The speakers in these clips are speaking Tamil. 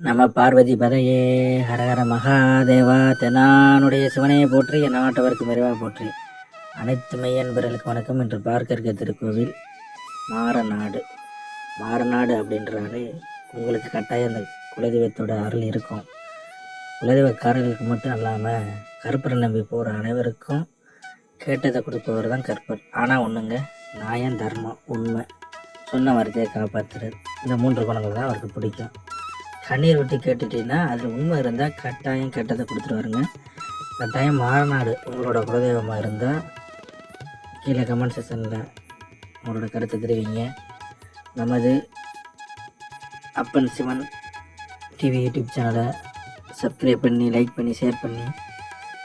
நம பார்வதி பதையே. ஹரஹர மகாதேவா தெனானுடைய சிவனையை போற்றி என் நாட்டவருக்கு மெருவா போற்றி. அனைத்து மெய்யன்பர்களுக்கு வணக்கம் என்று பார்க்க இருக்க திருக்கோவில் மாறநாடு மாறநாடு அப்படின்றாலே உங்களுக்கு கட்டாயம் அந்த குலதெய்வத்தோட அருள் இருக்கும். குலதெய்வக்காரர்களுக்கு மட்டும் இல்லாமல் கருப்பரை நம்பி போகிற அனைவருக்கும் கேட்டதை கொடுப்பவர் தான் கற்பர் ஆனால் ஒன்றுங்க நியாயம் தர்மம் உண்மை. சொன்ன வார்த்தையை காப்பாற்றுறது இந்த மூன்று குணங்கள் தான் அவருக்கு பிடிக்கும். கண்ணீர் விட்டு கேட்டுட்டீங்கன்னா அதில் உண்மை இருந்தால் கட்டாயம் கெட்டதை கொடுத்துருவாருங்க கட்டாயம் மாறநாடு உங்களோட குலதெய்வமாக இருந்தால் கீழே கமெண்ட் செக்ஷனில் உங்களோட கருத்தை தெரிவிங்க. நமது அப்பன் சிவன் டிவி யூடியூப் சேனலை சப்ஸ்கிரைப் பண்ணி லைக் பண்ணி ஷேர் பண்ணி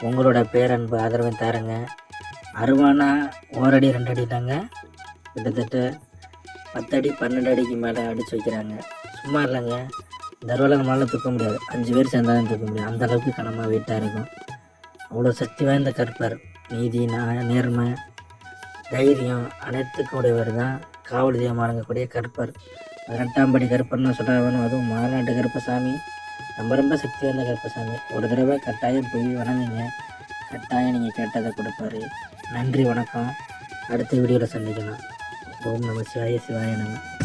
உங்களோட பேரன்பு ஆதரவை தாருங்க. அருவானா ஓரடி ரெண்டு அடி தாங்க. கிட்டத்தட்ட பத்தடி பன்னெண்டு அடிக்கு மேலே அடித்து வைக்கிறாங்க. சும்மா இல்லைங்க. இந்த அருவாலை தூக்க முடியாது. அஞ்சு பேர் சேர்ந்தாலும் தூக்க முடியும் அந்த அளவுக்கு கனமாக வெயிட்டாக இருக்கும். அவ்வளோ சக்தி வாய்ந்த கற்பர். நீதி நேர்மை தைரியம் அனைத்துக்கும் உடையவர் தான் காவல் தெய்வம் வழங்கக்கூடிய கற்பர். பதினெட்டாம் படி கற்பர்னு சொல்கிறாங்க அதுவும் மாநாட்டு கருப்பசாமி. ரொம்ப ரொம்ப சக்தி வாய்ந்த கருப்பசாமி. ஒரு தடவை கட்டாயம் போய் வணங்குங்க. கட்டாயம் நீங்கள் கேட்டதை கொடுப்பாரு. நன்றி வணக்கம். அடுத்த வீடியோவில் சந்திக்கலாம். ஓம் நம சிவாய சிவாய நம.